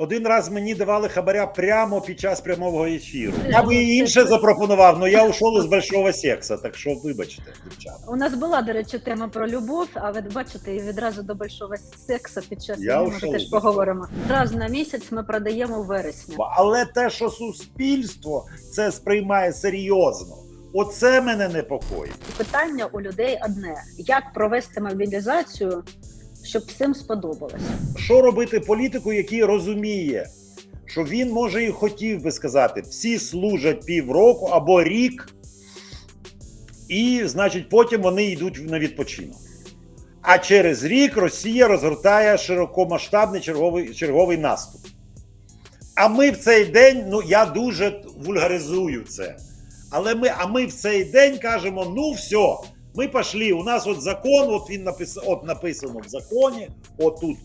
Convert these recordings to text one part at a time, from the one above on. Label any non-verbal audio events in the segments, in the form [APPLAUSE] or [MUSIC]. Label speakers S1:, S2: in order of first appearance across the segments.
S1: Один раз мені давали хабаря прямо під час прямого ефіру. Я би і інше запропонував, але я ушов із [LAUGHS] большого секса, так що вибачте, дівчата.
S2: У нас була, до речі, тема про любов, а ви бачите, і відразу до большого сексу під час
S1: Я
S2: ми теж поговоримо. Раз на місяць ми продаємо вересня.
S1: Але те, що суспільство це сприймає серйозно, оце мене непокоїть.
S2: Питання у людей одне: як провести мобілізацію, щоб всім сподобалось?
S1: Що робити політику, який розуміє, що він може і хотів би сказати, всі служать півроку або рік, і, значить, потім вони йдуть на відпочинок. А через рік Росія розгортає широкомасштабний черговий, черговий наступ. А ми в цей день, ну я дуже вульгаризую це. Але ми, а ми в цей день кажемо: ну все, ми пішли. У нас от закон, от він напис, от написано в законі, от тут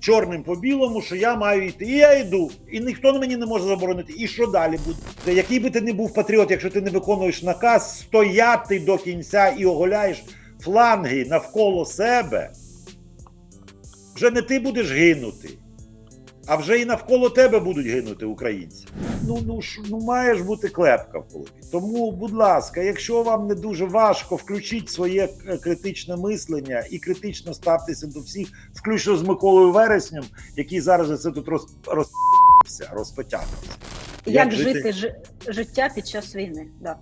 S1: чорним по білому, що я маю йти. І я йду. І ніхто мені не може заборонити. І що далі буде? Який би ти не був патріот, якщо ти не виконуєш наказ, стояти до кінця і оголяєш фланги навколо себе, вже не ти будеш гинути. А вже і навколо тебе будуть гинути українці. Ну ну ж ну маєш бути клепка в голові. Тому, будь ласка, якщо вам не дуже важко, включіть своє е, критичне мислення і критично ставтеся до всіх, включно з Миколою Вереснем, який зараз за це тут роз, розпався, розпотягнувся.
S2: Як, жити жи- життя під час війни? Да.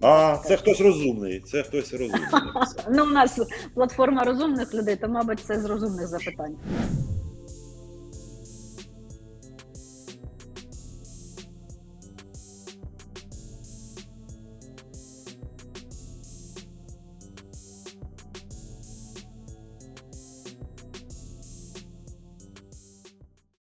S1: А, це хтось розумний. Це хтось розумний. [LAUGHS]
S2: Ну, у нас платформа розумних людей, то, мабуть, це з розумних запитань.